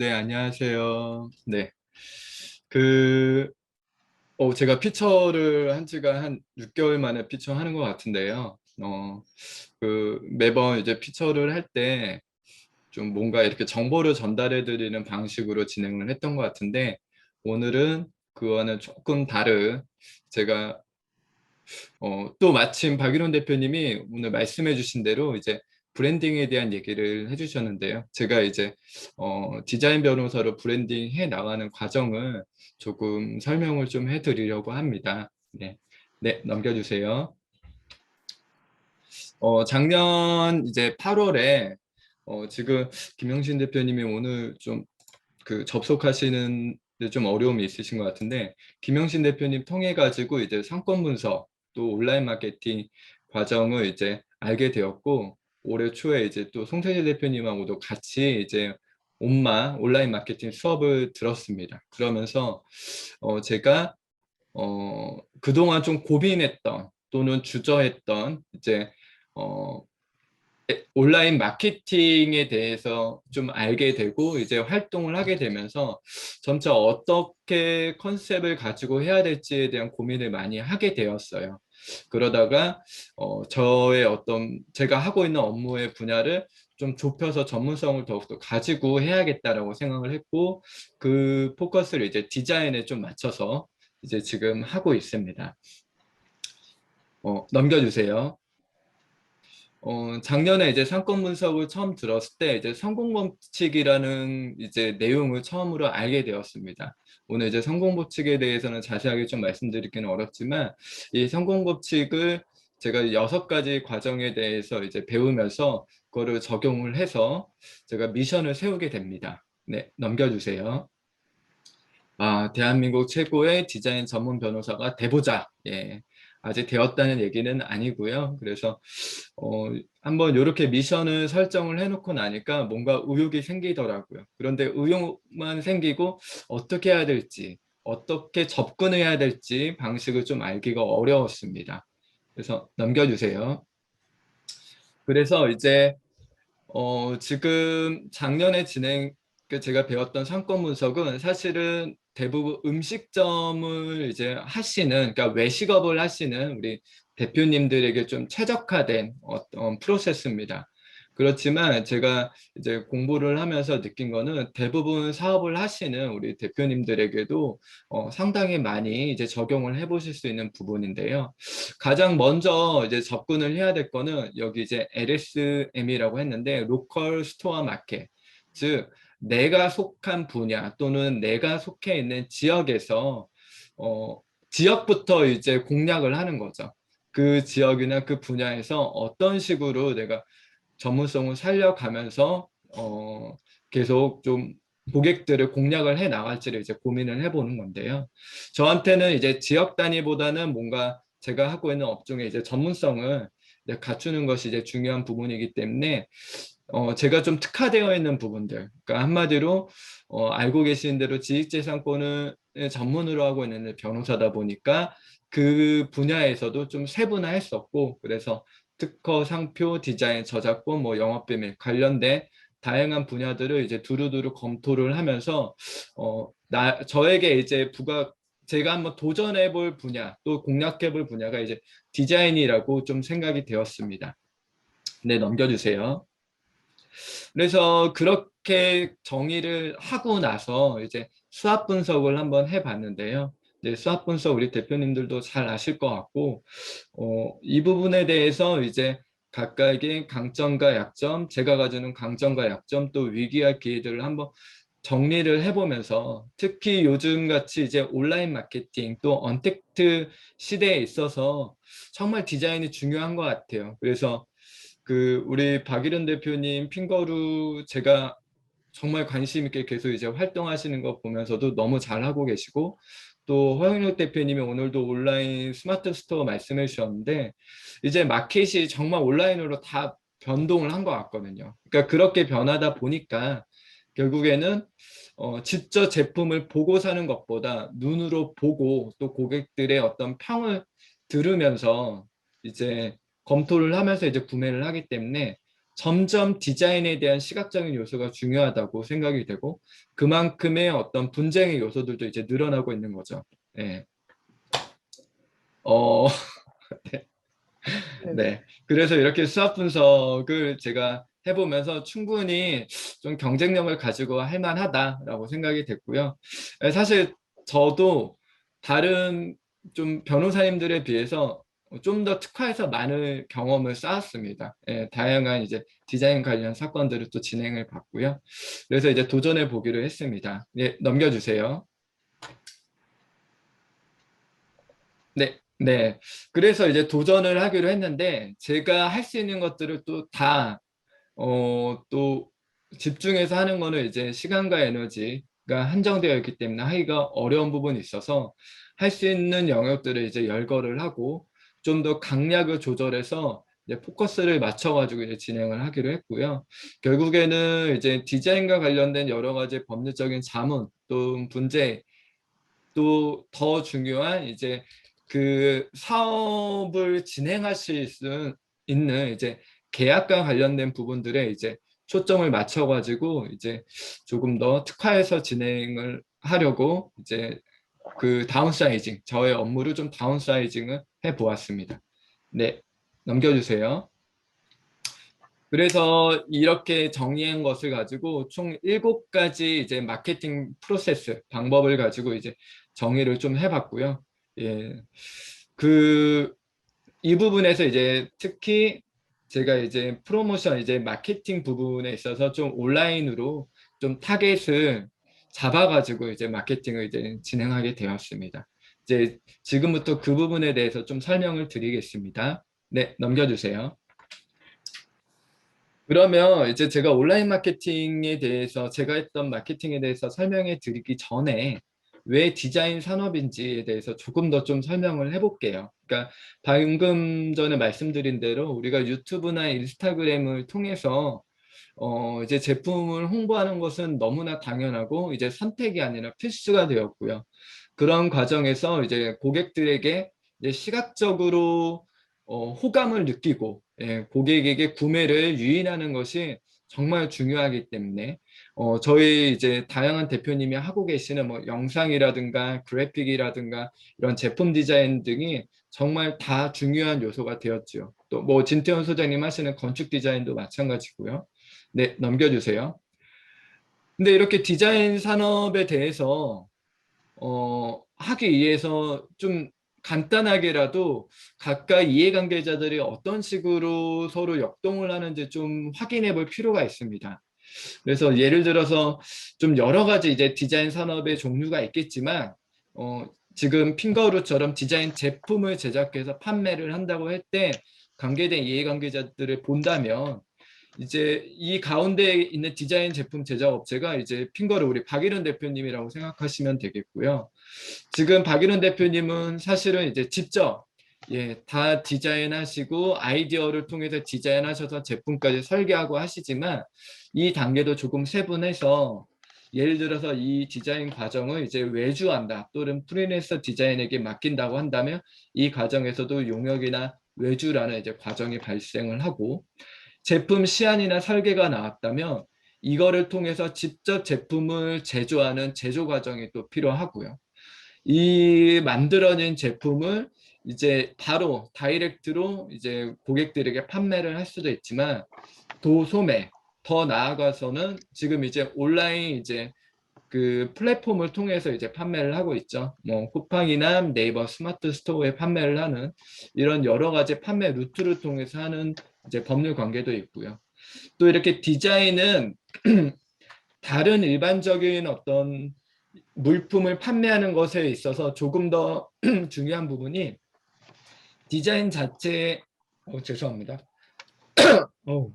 네, 안녕하세요. 네. 그, 어, 제가 피처를 한 지가 한 6개월 만에 피처 하는 것 같은데요. 어, 그, 매번 이제 피처를 할 때 좀 뭔가 이렇게 정보를 전달해 드리는 방식으로 진행을 했던 것 같은데, 오늘은 그거는 조금 다른 제가 어, 또 마침 박일원 대표님이 오늘 말씀해 주신 대로 이제 브랜딩에 대한 얘기를 해주셨는데요. 제가 이제 어, 디자인 변호사로 브랜딩 해 나가는 과정을 조금 설명을 좀 해드리려고 합니다. 네, 네 넘겨주세요. 어, 작년 이제 8월에 어, 지금 김영신 대표님이 오늘 좀 그 접속하시는 좀 어려움이 있으신 것 같은데 김영신 대표님 통해 가지고 이제 상권 분석 또 온라인 마케팅 과정을 이제 알게 되었고 올해 초에 이제 또 송태재 대표님하고도 같이 이제 온마 온라인 마케팅 수업을 들었습니다. 그러면서 어 제가 어 그동안 좀 고민했던 또는 주저했던 이제 어 온라인 마케팅에 대해서 좀 알게 되고 이제 활동을 하게 되면서 점차 어떻게 컨셉을 가지고 해야 될지에 대한 고민을 많이 하게 되었어요. 그러다가 어, 저의 어떤 제가 하고 있는 업무의 분야를 좀 좁혀서 전문성을 더욱더 가지고 해야겠다라고 생각을 했고 그 포커스를 이제 디자인에 좀 맞춰서 이제 지금 하고 있습니다. 어, 넘겨주세요. 어, 작년에 이제 상권 분석을 처음 들었을 때 이제 성공 법칙이라는 이제 내용을 처음으로 알게 되었습니다. 오늘 이제 성공 법칙에 대해서는 자세하게 좀 말씀드리기는 어렵지만 이 성공 법칙을 제가 여섯 가지 과정에 대해서 이제 배우면서 그거를 적용을 해서 제가 미션을 세우게 됩니다. 네, 넘겨주세요. 아, 대한민국 최고의 디자인 전문 변호사가 돼보자. 예. 아직 되었다는 얘기는 아니고요. 그래서 어, 한번 이렇게 미션을 설정을 해놓고 나니까 뭔가 의욕이 생기더라고요. 그런데 의욕만 생기고 어떻게 해야 될지 어떻게 접근해야 될지 방식을 좀 알기가 어려웠습니다. 그래서 넘겨주세요. 그래서 이제 어, 지금 작년에 진행 그 제가 배웠던 상권 분석은 사실은 대부분 음식점을 이제 하시는 그러니까 외식업을 하시는 우리 대표님들에게 좀 최적화된 어떤 프로세스입니다. 그렇지만 제가 이제 공부를 하면서 느낀 거는 대부분 사업을 하시는 우리 대표님들에게도 어, 상당히 많이 이제 적용을 해 보실 수 있는 부분인데요. 가장 먼저 이제 접근을 해야 될 거는 여기 이제 LSM이라고 했는데 로컬 스토어 마켓, 즉 내가 속한 분야 또는 내가 속해 있는 지역에서 어, 지역부터 이제 공략을 하는 거죠. 그 지역이나 그 분야에서 어떤 식으로 내가 전문성을 살려가면서 어, 계속 좀 고객들을 공략을 해 나갈지를 이제 고민을 해보는 건데요. 저한테는 이제 지역 단위보다는 뭔가 제가 하고 있는 업종의 이제 전문성을 갖추는 것이 이제 중요한 부분이기 때문에 어, 제가 좀 특화되어 있는 부분들, 그러니까 한마디로 어, 알고 계시는 대로 지식재산권을 전문으로 하고 있는 변호사다 보니까 그 분야에서도 좀 세분화했었고 그래서 특허, 상표, 디자인, 저작권, 뭐 영업비밀 관련된 다양한 분야들을 이제 두루두루 검토를 하면서 어, 나 저에게 이제 부가 제가 한번 도전해 볼 분야 또 공략해 볼 분야가 이제 디자인이라고 좀 생각이 되었습니다. 네, 넘겨주세요. 그래서 그렇게 정의를 하고 나서 이제 수합 분석을 한번 해봤는데요. 이제 수합 분석 우리 대표님들도 잘 아실 것 같고 어, 이 부분에 대해서 이제 각각의 강점과 약점, 제가 가지는 강점과 약점 또 위기와 기회들을 한번 정리를 해보면서 특히 요즘 같이 이제 온라인 마케팅 또 언택트 시대에 있어서 정말 디자인이 중요한 것 같아요. 그래서 그 우리 박일은 대표님 핑거루 제가 정말 관심 있게 계속 이제 활동하시는 거 보면서도 너무 잘하고 계시고 또 허영력 대표님이 오늘도 온라인 스마트 스토어 말씀해 주셨는데 이제 마켓이 정말 온라인으로 다 변동을 한 것 같거든요. 그러니까 그렇게 변하다 보니까 결국에는 어, 직접 제품을 보고 사는 것보다 눈으로 보고 또 고객들의 어떤 평을 들으면서 이제 검토를 하면서 이제 구매를 하기 때문에 점점 디자인에 대한 시각적인 요소가 중요하다고 생각이 되고 그만큼의 어떤 분쟁의 요소들도 이제 늘어나고 있는 거죠. 예. 어, 네. 네. 그래서 이렇게 수학 분석을 제가 해보면서 충분히 좀 경쟁력을 가지고 할 만하다라고 생각이 됐고요. 예, 사실 저도 다른 좀 변호사님들에 비해서 좀 더 특화해서 많은 경험을 쌓았습니다. 예, 다양한 이제 디자인 관련 사건들을 또 진행을 받고요. 그래서 이제 도전해 보기로 했습니다. 예, 넘겨주세요. 네, 네. 그래서 이제 도전을 하기로 했는데 제가 할 수 있는 것들을 또 다 어, 또 집중해서 하는 거는 이제 시간과 에너지가 한정되어 있기 때문에 하기가 어려운 부분이 있어서 할 수 있는 영역들을 이제 열거를 하고 좀 더 강약을 조절해서 이제 포커스를 맞춰가지고 이제 진행을 하기로 했고요. 결국에는 이제 디자인과 관련된 여러 가지 법률적인 자문 또 문제 또 더 중요한 이제 그 사업을 진행하실 수 있는 이제 계약과 관련된 부분들에 이제 초점을 맞춰가지고 이제 조금 더 특화해서 진행을 하려고 이제 그 다운사이징 저의 업무를 좀 다운사이징을 해 보았습니다. 네, 넘겨주세요. 그래서 이렇게 정리한 것을 가지고 총 일곱 가지 이제 마케팅 프로세스 방법을 가지고 이제 정의를 좀 해봤고요. 예, 그 이 부분에서 이제 특히 제가 이제 프로모션 이제 마케팅 부분에 있어서 좀 온라인으로 좀 타겟을 잡아가지고 이제 마케팅을 이제 진행하게 되었습니다. 이제 지금부터 그 부분에 대해서 좀 설명을 드리겠습니다. 네, 넘겨주세요. 그러면 이제 제가 온라인 마케팅에 대해서 제가 했던 마케팅에 대해서 설명해 드리기 전에 왜 디자인 산업인지에 대해서 조금 더 좀 설명을 해볼게요. 그러니까 방금 전에 말씀드린 대로 우리가 유튜브나 인스타그램을 통해서 어 이제 제품을 홍보하는 것은 너무나 당연하고 이제 선택이 아니라 필수가 되었고요. 그런 과정에서 이제 고객들에게 이제 시각적으로 어, 호감을 느끼고 예, 고객에게 구매를 유인하는 것이 정말 중요하기 때문에 어, 저희 이제 다양한 대표님이 하고 계시는 뭐 영상이라든가 그래픽이라든가 이런 제품 디자인 등이 정말 다 중요한 요소가 되었죠. 또 뭐 진태현 소장님 하시는 건축 디자인도 마찬가지고요. 네, 넘겨주세요. 근데 이렇게 디자인 산업에 대해서 어, 하기 위해서 좀 간단하게라도 각각 이해관계자들이 어떤 식으로 서로 역동을 하는지 좀 확인해 볼 필요가 있습니다. 그래서 예를 들어서 좀 여러 가지 이제 디자인 산업의 종류가 있겠지만 어, 지금 핑거루처럼 디자인 제품을 제작해서 판매를 한다고 할 때 관계된 이해관계자들을 본다면 이제 이 가운데 있는 디자인 제품 제작 업체가 이제 핑거를 우리 박일은 대표님이라고 생각하시면 되겠고요. 지금 박일은 대표님은 사실은 이제 직접 예, 다 디자인하시고 아이디어를 통해서 디자인하셔서 제품까지 설계하고 하시지만 이 단계도 조금 세분해서 예를 들어서 이 디자인 과정을 이제 외주한다 또는 프리랜서 디자인에게 맡긴다고 한다면 이 과정에서도 용역이나 외주라는 이제 과정이 발생을 하고 제품 시안이나 설계가 나왔다면 이거를 통해서 직접 제품을 제조하는 제조 과정이 또 필요하고요. 이 만들어진 제품을 이제 바로 다이렉트로 이제 고객들에게 판매를 할 수도 있지만 도소매 더 나아가서는 지금 이제 온라인 이제 그 플랫폼을 통해서 이제 판매를 하고 있죠. 뭐 쿠팡이나 네이버 스마트 스토어에 판매를 하는 이런 여러 가지 판매 루트를 통해서 하는 이제 법률 관계도 있고요. 또 이렇게 디자인은 다른 일반적인 어떤 물품을 판매하는 것에 있어서 조금 더 중요한 부분이 디자인 자체 어, 죄송합니다. 어.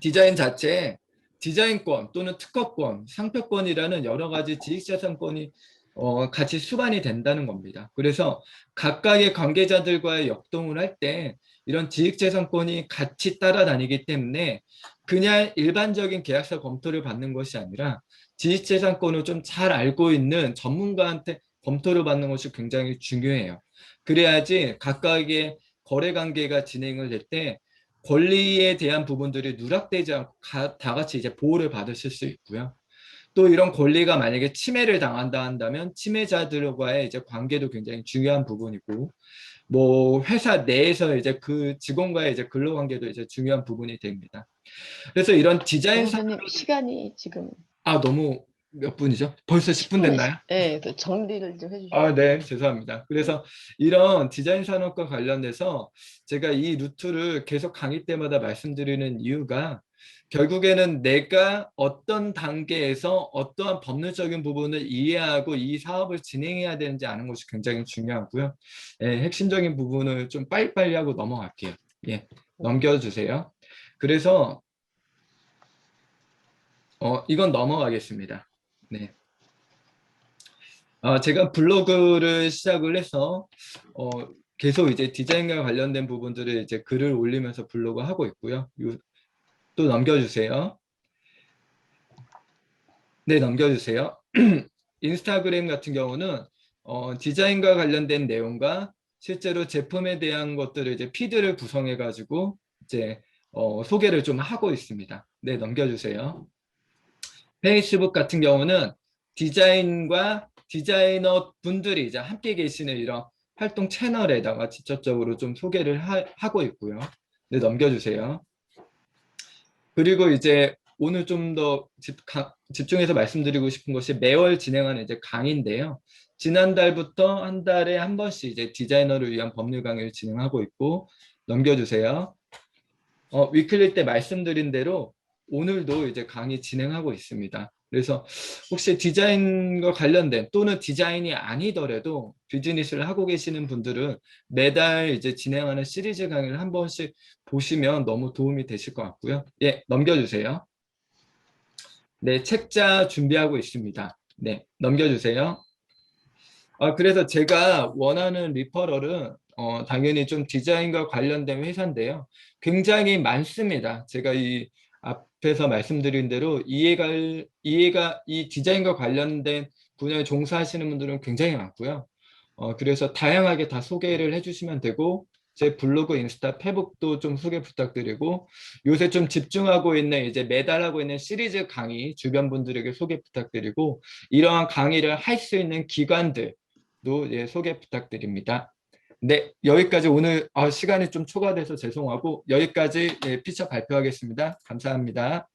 디자인 자체에 디자인권 또는 특허권, 상표권이라는 여러 가지 지식재산권이 어, 같이 수반이 된다는 겁니다. 그래서 각각의 관계자들과의 역동을 할 때 이런 지식재산권이 같이 따라다니기 때문에 그냥 일반적인 계약서 검토를 받는 것이 아니라 지식재산권을 좀 잘 알고 있는 전문가한테 검토를 받는 것이 굉장히 중요해요. 그래야지 각각의 거래 관계가 진행을 될 때 권리에 대한 부분들이 누락되지 않고 가- 다 같이 이제 보호를 받으실 수 있고요. 또 이런 권리가 만약에 침해를 당한다 한다면 침해자들과의 이제 관계도 굉장히 중요한 부분이고 뭐 회사 내에서 이제 그 직원과의 이제 근로 관계도 이제 중요한 부분이 됩니다. 그래서 이런 디자인 사 변호사님 시간이 지금 아 너무 몇 분이죠? 벌써 10분 됐나요? 네, 그 정리를 좀 해주시죠. 아, 네, 죄송합니다. 그래서 이런 디자인 산업과 관련돼서 제가 이 루트를 계속 강의 때마다 말씀드리는 이유가 결국에는 내가 어떤 단계에서 어떠한 법률적인 부분을 이해하고 이 사업을 진행해야 되는지 아는 것이 굉장히 중요하고요. 예, 핵심적인 부분을 좀 빨리빨리 하고 넘어갈게요. 예, 넘겨주세요. 그래서 어, 이건 넘어가겠습니다. 네. 어, 제가 블로그를 시작을 해서 어, 계속 이제 디자인과 관련된 부분들을 이제 글을 올리면서 블로그 하고 있고요. 요, 또 넘겨주세요. 네, 넘겨주세요. 인스타그램 같은 경우는 어, 디자인과 관련된 내용과 실제로 제품에 대한 것들을 이제 피드를 구성해 가지고 이제 어, 소개를 좀 하고 있습니다. 네, 넘겨주세요. 페이스북 같은 경우는 디자인과 디자이너 분들이 이제 함께 계시는 이런 활동 채널에다가 직접적으로 좀 소개를 하, 고 있고요. 네, 넘겨주세요. 그리고 이제 오늘 좀 더 집중해서 말씀드리고 싶은 것이 매월 진행하는 이제 강의인데요. 지난달부터 한 달에 한 번씩 이제 디자이너를 위한 법률 강의를 진행하고 있고 넘겨주세요. 어, 위클리 때 말씀드린 대로 오늘도 이제 강의 진행하고 있습니다. 그래서 혹시 디자인과 관련된 또는 디자인이 아니더라도 비즈니스를 하고 계시는 분들은 매달 이제 진행하는 시리즈 강의를 한 번씩 보시면 너무 도움이 되실 것 같고요. 예, 넘겨주세요. 네, 책자 준비하고 있습니다. 네, 넘겨주세요. 아, 그래서 제가 원하는 리퍼럴은 어, 당연히 좀 디자인과 관련된 회사인데요. 굉장히 많습니다. 제가 이 앞에서 말씀드린 대로 이해가 이해가 이 디자인과 관련된 분야에 종사하시는 분들은 굉장히 많고요. 어, 그래서 다양하게 다 소개를 해주시면 되고 제 블로그, 인스타, 페북도 좀 소개 부탁드리고 요새 좀 집중하고 있는 이제 매달 하고 있는 시리즈 강의 주변 분들에게 소개 부탁드리고 이러한 강의를 할 수 있는 기관들도 예, 소개 부탁드립니다. 네, 여기까지 오늘 아, 시간이 좀 초과돼서 죄송하고 여기까지 예, 피처 발표하겠습니다. 감사합니다.